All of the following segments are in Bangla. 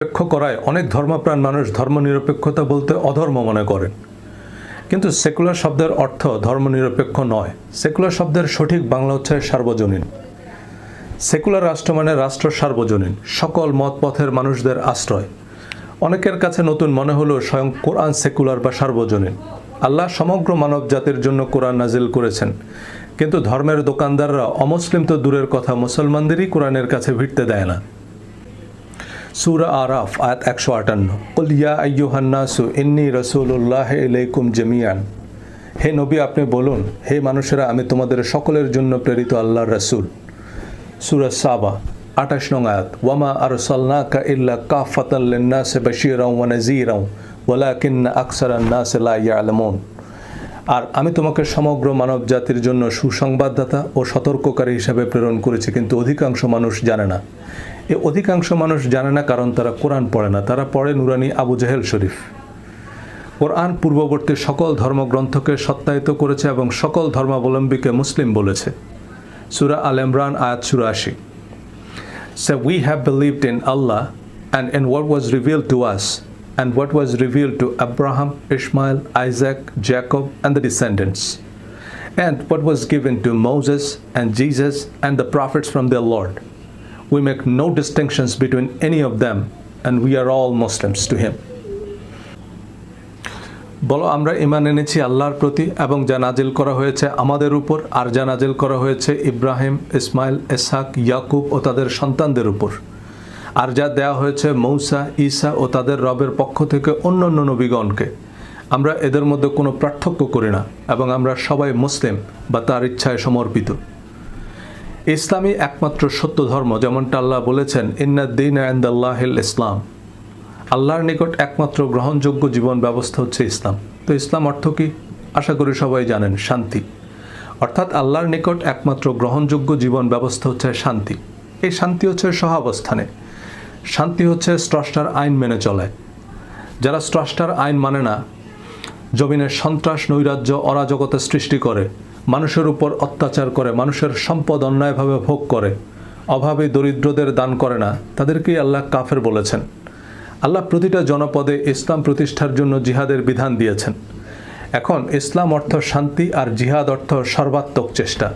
নিরপেক্ষ করায় অনেক ধর্মপ্রাণ মানুষ ধর্মনিরপেক্ষতা বলতে অধর্ম মনে করেন। কিন্তু সেকুলার শব্দের অর্থ ধর্মনিরপেক্ষ নয়। সেকুলার শব্দের সঠিক বাংলা হচ্ছে সার্বজনীন। সেকুলার রাষ্ট্র মানে রাষ্ট্র সার্বজনীন, সকল মত পথের মানুষদের আশ্রয়। অনেকের কাছে নতুন মনে হলো স্বয়ং কোরআন সেকুলার বা সার্বজনীন। আল্লাহ সমগ্র মানব জাতির জন্য কোরআন নাজিল করেছেন। কিন্তু ধর্মের দোকানদাররা অমুসলিম তো দূরের কথা, মুসলমানদেরই কোরআনের কাছে ভিড়তে দেয় না। সুরা আরাফ, আয়াত একশো আটান্ন। কলিয়া আയ്যুহান্নাসু ইন্নি রসুল্লাহ ইলাইকুম জমিয়ান হে নবী, আপনি বলুন, হে মানুষেরা, আমি তোমাদের সকলের জন্য প্রেরিত আল্লাহর রসুল। সুরা সাবা, আঠাশ নং আয়াত, ওয়ামা আর সাল্লাকা ইল্লা কাফাতাল্লিন্নাসে বাশিরাও ওয়া নাযীরাও, ওয়ালাকিন্না আকসারান নাস লা ইয়ালামুন। আর আমি তোমাকে সমগ্র মানব জাতির জন্য সুসংবাদদাতা ও সতর্ককারী হিসাবে প্রেরণ করেছি, কিন্তু অধিকাংশ মানুষ জানে না। এ অধিকাংশ মানুষ জানে না, কারণ তারা কোরআন পড়ে না। তারা পড়ে নুরানি আবু জাহেল শরীফ। কোরআন পূর্ববর্তী সকল ধর্মগ্রন্থকে সত্যায়িত করেছে এবং সকল ধর্মাবলম্বীকে মুসলিম বলেছে। সুরা আল ইমরান, আয়াত সুরাশি say we have believed in Allah and in what was reveal to us and what was reveal to Abraham Ishmael Isaac Jacob and the descendants and what was given to Moses and Jesus and the prophets from the Lord We make no distinctions between any of them, and we are all Muslims to Him. বলো আমরা ইমান এনেছি আল্লাহর প্রতি এবং যা নাজিল করা হয়েছে আমাদের উপর আর যা নাজিল করা হয়েছে ইব্রাহিম ইসমাইল এসাক ইয়াকুব ও তাদের সন্তানদের উপর। আর যা দেয়া হয়েছে মৌসা ঈসা ও তাদের রবের পক্ষ থেকে অন্য অন্য নবীগণকে। আমরা এদের মধ্যে কোনো পার্থক্য করি না এবং আমরা সবাই মুসলিম বা তার ইচ্ছায় সমর্পিত। ইসলামই একমাত্র সত্য ধর্ম, যেমনটা আল্লাহ বলেছেন ইন্নাদ্দিন আন্দাল্লাহিল ইসলাম। আল্লাহর নিকট একমাত্র গ্রহণযোগ্য জীবন ব্যবস্থা হচ্ছে ইসলাম। তো ইসলাম অর্থ কি? আশা করি সবাই জানেন, শান্তি। অর্থাৎ আল্লাহর নিকট একমাত্র গ্রহণযোগ্য জীবন ব্যবস্থা হচ্ছে শান্তি। এই শান্তি হচ্ছে সহাবস্থানে। শান্তি হচ্ছে স্রষ্টার আইন মেনে চলায় যারা স্রষ্টার আইন মানে না জমিনের সন্ত্রাস, নৈরাজ্য, অরাজকতা সৃষ্টি করে মানুষের উপর অত্যাচার করে, মানুষের সম্পদ অন্যায়ভাবে ভোগ করে, অভাবে দরিদ্রদের দান করে না, তাদেরকেই আল্লাহ কাফের বলেছেন। আল্লাহ প্রতিটা জনপদে ইসলাম প্রতিষ্ঠার জন্য জিহাদের বিধান দিয়েছেন। এখন ইসলাম অর্থ শান্তি আর জিহাদ অর্থ সর্বাত্মক চেষ্টা।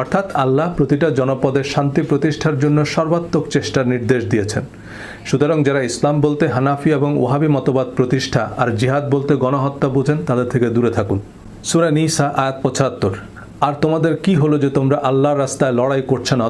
অর্থাৎ আল্লাহ প্রতিটা জনপদের শান্তি প্রতিষ্ঠার জন্য সর্বাত্মক চেষ্টার নির্দেশ দিয়েছেন। সুতরাং যারা ইসলাম বলতে হানাফি এবং ওহাবি মতবাদ প্রতিষ্ঠা আর জিহাদ বলতে গণহত্যা বুঝেন, তাদের থেকে দূরে থাকুন। সুরা নিসা, আয়াত পঁচাত্তর। আর তোমাদের কি হলো যে তোমরা আল্লাহর রাস্তায় লড়াই করছে না?